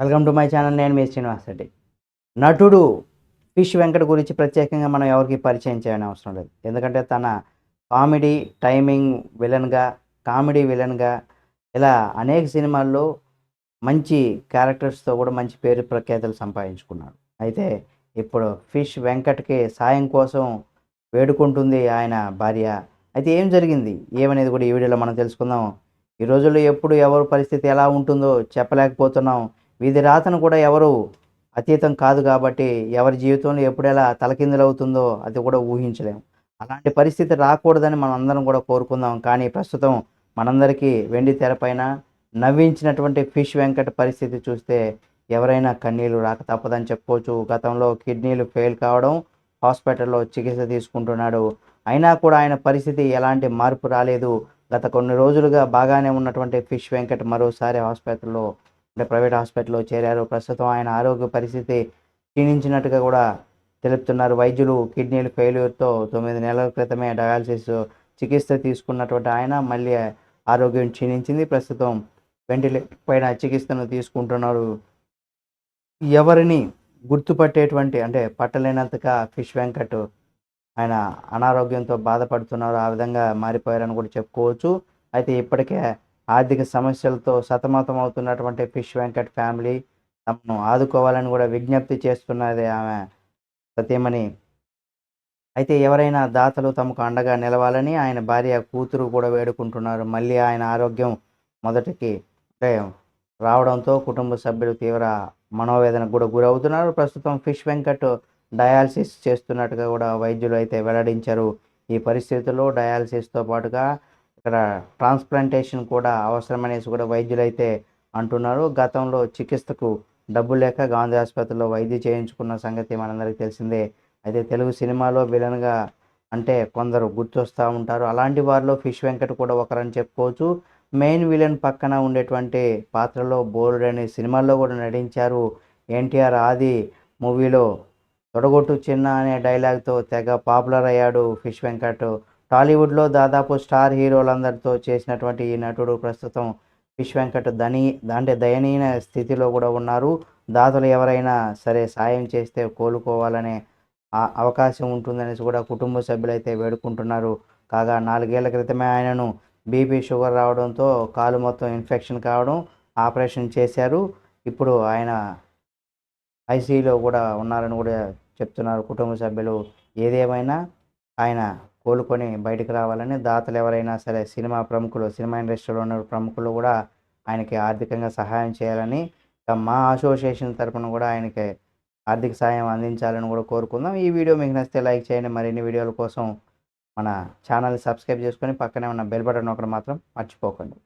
Welcome to my channel నేను మీ శ్రీనివాస్ రెడ్డి. నటుడు fish Venkat గురించి ప్రత్యేకంగా మనం ఎవరికి పరిచయం చేయని అవసరం లేదు. ఎందుకంటే తన కామెడీ టైమింగ్ విలన్గా కామెడీ విలన్గా ఇలా అనేక సినిమాల్లో మంచి క్యారెక్టర్స్తో కూడా మంచి పేరు ప్రఖ్యాతులు సంపాదించుకున్నాడు. అయితే ఇప్పుడు ఫిష్ వెంకట్కి సాయం కోసం వేడుకుంటుంది ఆయన భార్య. అయితే ఏం జరిగింది? ఏమనేది కూడా ఈ వీడియోలో మనం తెలుసుకుందాం. ఈ రోజుల్లో ఎప్పుడు ఎవరి పరిస్థితి ఎలా ఉంటుందో చెప్పలేకపోతున్నాం. వీధి రాతను కూడా ఎవరు అతీతం కాదు కాబట్టి ఎవరి జీవితంలో ఎప్పుడెలా తలకిందులవుతుందో అది కూడా ఊహించలేము. అలాంటి పరిస్థితి రాకూడదని మనం అందరం కూడా కోరుకుందాం. కానీ ప్రస్తుతం మనందరికీ వెండి తెరపైన నవ్వించినటువంటి ఫిష్ వెంకట్ పరిస్థితి చూస్తే ఎవరైనా కన్నీళ్ళు రాక తప్పదని చెప్పుకోవచ్చు. గతంలో కిడ్నీలు ఫెయిల్ కావడం హాస్పిటల్లో చికిత్స తీసుకుంటున్నాడు. అయినా కూడా ఆయన పరిస్థితి ఎలాంటి మార్పు రాలేదు. గత కొన్ని రోజులుగా బాగానే ఉన్నటువంటి ఫిష్ వెంకట్ మరోసారి హాస్పిటల్లో అంటే ప్రైవేట్ హాస్పిటల్లో చేరారు. ప్రస్తుతం ఆయన ఆరోగ్య పరిస్థితి క్షీణించినట్టుగా కూడా తెలుపుతున్నారు. వైద్యులు కిడ్నీలు ఫెయిల్యూర్తో తొమ్మిది నెలల క్రితమే డయాలసిస్ చికిత్స తీసుకున్నటువంటి ఆయన మళ్ళీ ఆరోగ్యం క్షీణించింది. ప్రస్తుతం వెంటిలేటర్ పైన చికిత్సను తీసుకుంటున్నారు. ఎవరిని గుర్తుపట్టేటువంటి అంటే పట్టలేనంతగా ఫిష్ వెంకట్ ఆయన అనారోగ్యంతో బాధపడుతున్నారు. ఆ విధంగా మారిపోయారని కూడా చెప్పుకోవచ్చు. అయితే ఇప్పటికే ఆర్థిక సమస్యలతో సతమతం అవుతున్నటువంటి ఫిష్ వెంకట్ ఫ్యామిలీ తమను ఆదుకోవాలని కూడా విజ్ఞప్తి చేస్తున్నది ఆమె సత్యమని అయితే ఎవరైనా దాతలు తమకు అండగా నిలవాలని ఆయన భార్య కూతురు కూడా వేడుకుంటున్నారు. మళ్ళీ ఆయన ఆరోగ్యం మొదటికి రావడంతో కుటుంబ సభ్యులు తీవ్ర మనోవేదనకు కూడా గురవుతున్నారు. ప్రస్తుతం ఫిష్ వెంకట్ డయాలసిస్ చేస్తున్నట్టుగా కూడా వైద్యులు అయితే వెల్లడించారు. ఈ పరిస్థితుల్లో డయాలసిస్తో పాటుగా ఇక్కడ ట్రాన్స్ప్లాంటేషన్ కూడా అవసరమనేసి కూడా వైద్యులు అయితే అంటున్నారు. గతంలో చికిత్సకు డబ్బు లేక గాంధీ ఆసుపత్రిలో వైద్య చేయించుకున్న సంగతి మనందరికీ తెలిసిందే. అయితే తెలుగు సినిమాలో విలన్గా అంటే కొందరు గుర్తొస్తూ ఉంటారు. అలాంటి వారిలో ఫిష్ వెంకట్ కూడా ఒకరని చెప్పుకోవచ్చు. మెయిన్ విలన్ పక్కన ఉండేటువంటి పాత్రలో బోర్డ్ అనే సినిమాల్లో కూడా నటించారు. ఎన్టీఆర్ ఆది మూవీలో తొడగొట్టు చిన్న అనే డైలాగ్తో తెగ పాపులర్ అయ్యాడు ఫిష్ వెంకట్. టాలీవుడ్లో దాదాపు స్టార్ హీరోలందరితో చేసినటువంటి ఈ నటుడు ప్రస్తుతం ఫిష్ వెంకట్ దని అంటే దయనీయ స్థితిలో కూడా ఉన్నారు. దాతలు ఎవరైనా సరే సాయం చేస్తే కోలుకోవాలనే అవకాశం ఉంటుందనేసి కూడా కుటుంబ సభ్యులైతే వేడుకుంటున్నారు. కాగా నాలుగేళ్ళ క్రితమే ఆయనను బీపీ షుగర్ రావడంతో కాలు మొత్తం ఇన్ఫెక్షన్ కావడం ఆపరేషన్ చేశారు. ఇప్పుడు ఆయన ఐసీయూలో కూడా ఉన్నారని కూడా చెప్తున్నారు కుటుంబ సభ్యులు. ఏదేమైనా ఆయన కోలుకొని బయటకు రావాలని దాతలు ఎవరైనా సరే సినిమా ప్రముఖులు సినిమా ఇండస్ట్రీలో ఉన్న ప్రముఖులు కూడా ఆయనకి ఆర్థికంగా సహాయం చేయాలని మా అసోసియేషన్ తరపున కూడా ఆయనకి ఆర్థిక సాయం అందించాలని కూడా కోరుకుందాం. ఈ వీడియో మీకు నచ్చితే లైక్ చేయండి. మరిన్ని వీడియోల కోసం మన ఛానల్ సబ్స్క్రైబ్ చేసుకొని పక్కనే ఉన్న బెల్ బటన్ ఒకటి మాత్రం మర్చిపోకండి.